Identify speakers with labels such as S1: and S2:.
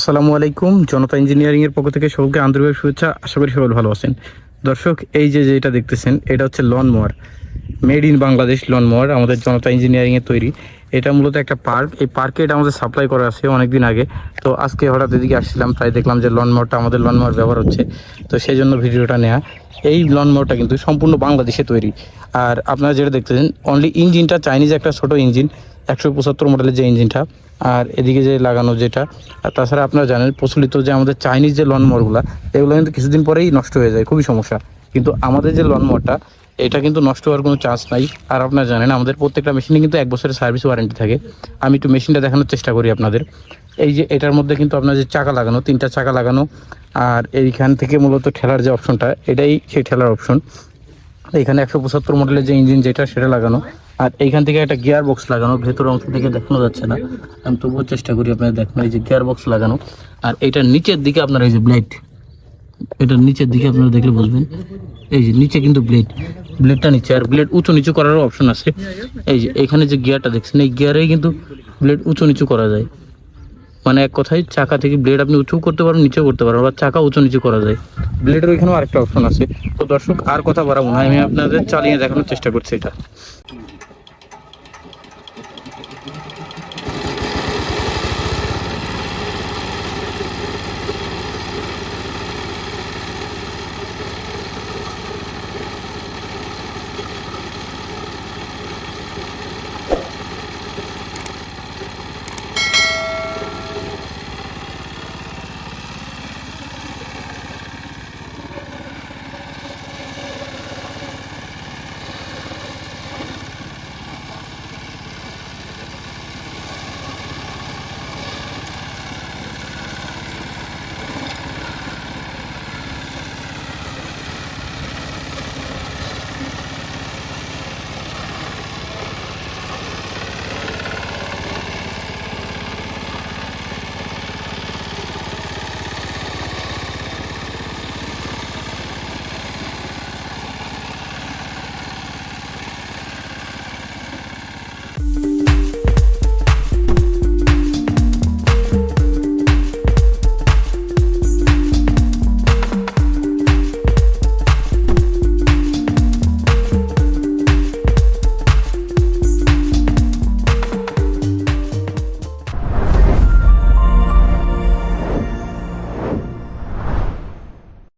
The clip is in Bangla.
S1: আসসালামু আলাইকুম। জনতা ইঞ্জিনিয়ারিং এর পক্ষ থেকে সবকে আন্তরিক শুভেচ্ছা। আশা করি সবাই ভালো আছেন। দর্শক, এই যে যেটা দেখতেছেন, এটা হচ্ছে lawn mower. Made in Bangladesh lawn mower, আমাদের জনতা ইঞ্জিনিয়ারিং এর তৈরি। এটা মূলত একটা পার্ক। এই পার্কে এটা আমাদের সাপ্লাই করা আছে অনেকদিন আগে। তো আজকে হঠাৎ এদিকে আসছিলাম, তাই দেখলাম যে লন মোয়ারটা আমাদের লন মোয়ার ব্যবহার হচ্ছে। তো সেই জন্য ভিডিওটা নেওয়া এই লন মোয়ারটা কিন্তু সম্পূর্ণ বাংলাদেশে তৈরি। আর আপনারা যেটা দেখতেছেন অনলি ইঞ্জিনটা চাইনিজ একটা ছোট ইঞ্জিন একশো পঁচাত্তর মডেলের যে ইঞ্জিনটা আর এদিকে যে লাগানো যেটা, আর তাছাড়া আপনারা জানেন, প্রচলিত যে আমাদের চাইনিজ যে লনমোরগুলো এগুলো কিন্তু কিছুদিন পরেই নষ্ট হয়ে যায়, খুবই সমস্যা। কিন্তু আমাদের যে লনমোরটা এটা কিন্তু নষ্ট হওয়ার কোনো চান্স নাই। আর আপনারা জানেন, আমাদের প্রত্যেকটা মেশিনে কিন্তু এক বছরের সার্ভিস ওয়ারেন্টি থাকে। আমি একটু মেশিনটা দেখানোর চেষ্টা করি আপনাদের। এই যে এটার মধ্যে কিন্তু আপনার যে চাকা লাগানো, তিনটা চাকা লাগানো, আর এইখান থেকে মূলত ঠেলার যে অপশনটা এটাই সেই ঠেলার অপশন এখানে একশো পঁচাত্তর মডেলের যে ইঞ্জিন যেটা, সেটা লাগানো। আর এইখান থেকে একটা গিয়ার বক্স লাগানো, ভেতর অংশ থেকে দেখানো যাচ্ছে না। আমি তবুও চেষ্টা করি আপনাদের দেখানো এই যে গিয়ার বক্স লাগানো। আর এইটার নিচের দিকে আপনার এই যে ব্লেড এটার নিচের দিকে আপনারা দেখলে বুঝবেন। এই যে নিচে কিন্তু ব্লেড ব্লেডটা নিচে আর ব্লেড উঁচু নিচু করারও অপশন আছে। এই যে, এখানে যে গিয়ারটা দেখছেন, এই গিয়ারেই কিন্তু ব্লেড উঁচু নিচু করা যায়। মানে এক কথায় চাকা থেকে ব্লেড আপনি উঁচু করতে পারেন, নিচেও করতে পারেন, আবার চাকা উঁচু নিচু করা যায়। ব্লেডের ওইখানেও আরেকটা অপশন আছে। তো দর্শক, আর কথা বাড়াবো না। আমি আপনাদের চালিয়ে দেখানোর চেষ্টা করছি এটা।